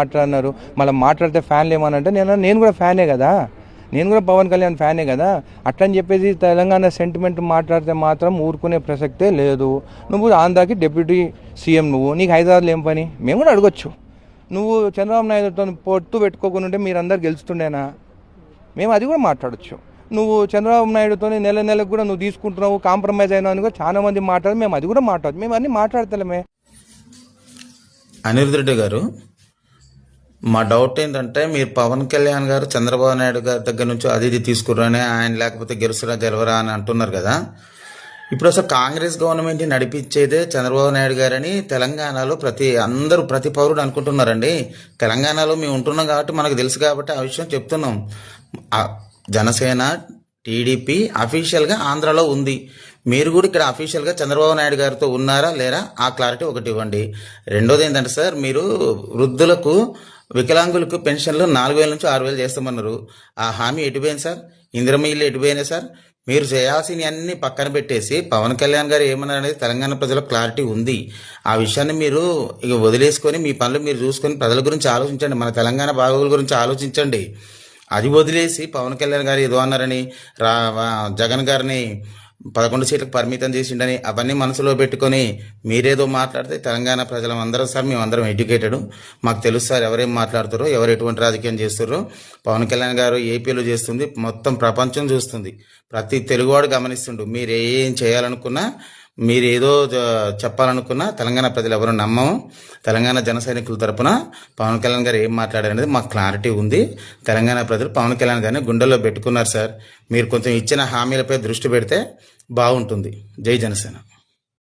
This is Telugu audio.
మాట్లాడినారు. మళ్ళీ మాట్లాడితే ఫ్యాన్లు ఏమనంటే నేను నేను కూడా ఫ్యానే కదా. నేను కూడా పవన్ కళ్యాణ్ ఫ్యానే కదా. అట్లని చెప్పేసి తెలంగాణ సెంటిమెంట్ మాట్లాడితే మాత్రం ఊరుకునే ప్రసక్తే లేదు. నువ్వు ఆంధ్రాకి డిప్యూటీ సీఎం నువ్వు. నీకు హైదరాబాద్లో ఏం పని? మేము కూడా అడగొచ్చు. నువ్వు చంద్రబాబు నాయుడుతో పొత్తు పెట్టుకోకుండా ఉంటే మీరందరు గెలుస్తుండేనా? మేము అది కూడా మాట్లాడొచ్చు. నువ్వు చంద్రబాబు నాయుడుతో నెల నెలకు కూడా నువ్వు తీసుకుంటున్నావు కాంప్రమైజ్ అయినావు అని కూడా చాలా మంది మాట్లాడు మేము అది కూడా మాట్లాడచ్చు. మేము అన్ని మాట్లాడతలేమే. అనిరుద్ధ్ రెడ్డి గారు మా డౌట్ ఏంటంటే మీరు పవన్ కళ్యాణ్ గారు చంద్రబాబు నాయుడు గారి దగ్గర నుంచి అది ఇది తీసుకురానే ఆయన లేకపోతే గెలుసురా గెలవరా అని అంటున్నారు కదా. ఇప్పుడు అసలు కాంగ్రెస్ గవర్నమెంట్ నడిపించేదే చంద్రబాబు నాయుడు గారని తెలంగాణలో ప్రతి అందరూ ప్రతి పౌరుడు అనుకుంటున్నారండి. తెలంగాణలో మేము ఉంటున్నాం కాబట్టి మనకు తెలుసు కాబట్టి ఆ విషయం చెప్తున్నాం. జనసేన టీడీపీ అఫీషియల్గా ఆంధ్రాలో ఉంది. మీరు కూడా ఇక్కడ అఫీషియల్గా చంద్రబాబు నాయుడు గారితో ఉన్నారా లేరా? ఆ క్లారిటీ ఒకటి ఇవ్వండి. రెండోది ఏంటంటే సార్ మీరు వృద్ధులకు వికలాంగులకు పెన్షన్లు నాలుగు వేల నుంచి ఆరు వేలు చేస్తామన్నారు. ఆ హామీ ఎటుపోయింది సార్? ఇందిరమ్మ ఇల్లు ఎటుపోయినాయి సార్? మీరు చేయాల్సిన అన్ని పక్కన పెట్టేసి పవన్ కళ్యాణ్ గారు ఏమన్నారు అనేది తెలంగాణ ప్రజలకు క్లారిటీ ఉంది. ఆ విషయాన్ని మీరు ఇక వదిలేసుకొని మీ పనులు మీరు చూసుకొని ప్రజల గురించి ఆలోచించండి. మన తెలంగాణ బాగోగుల గురించి ఆలోచించండి. అది వదిలేసి పవన్ కళ్యాణ్ గారు ఏదో అన్నారని రా జగన్ గారిని పదకొండు సీట్లకు పరిమితం చేసిండని అవన్నీ మనసులో పెట్టుకొని మీరేదో మాట్లాడితే తెలంగాణ ప్రజలం అందరం సార్ మేమందరం ఎడ్యుకేటెడ్. మాకు తెలుసు సార్ ఎవరేం మాట్లాడుతారో ఎవరు ఎటువంటి రాజకీయం చేస్తారో. పవన్ కళ్యాణ్ గారు ఏపీలో చేస్తుంది మొత్తం ప్రపంచం చూస్తుంది. ప్రతి తెలుగువాడు గమనిస్తుండు మీరు ఏం చేయాలనుకున్నా మీరు ఏదో చెప్పాలనుకున్నా తెలంగాణ ప్రజలు ఎవరు నమ్మము. తెలంగాణ జన సైనికుల తరపున పవన్ కళ్యాణ్ గారు ఏం మాట్లాడారనేది మాకు క్లారిటీ ఉంది. తెలంగాణ ప్రజలు పవన్ కళ్యాణ్ గారిని గుండెల్లో పెట్టుకున్నారు సార్. మీరు కొంచెం ఇచ్చిన హామీలపై దృష్టి పెడితే బాగుంటుంది. జై జనసేన.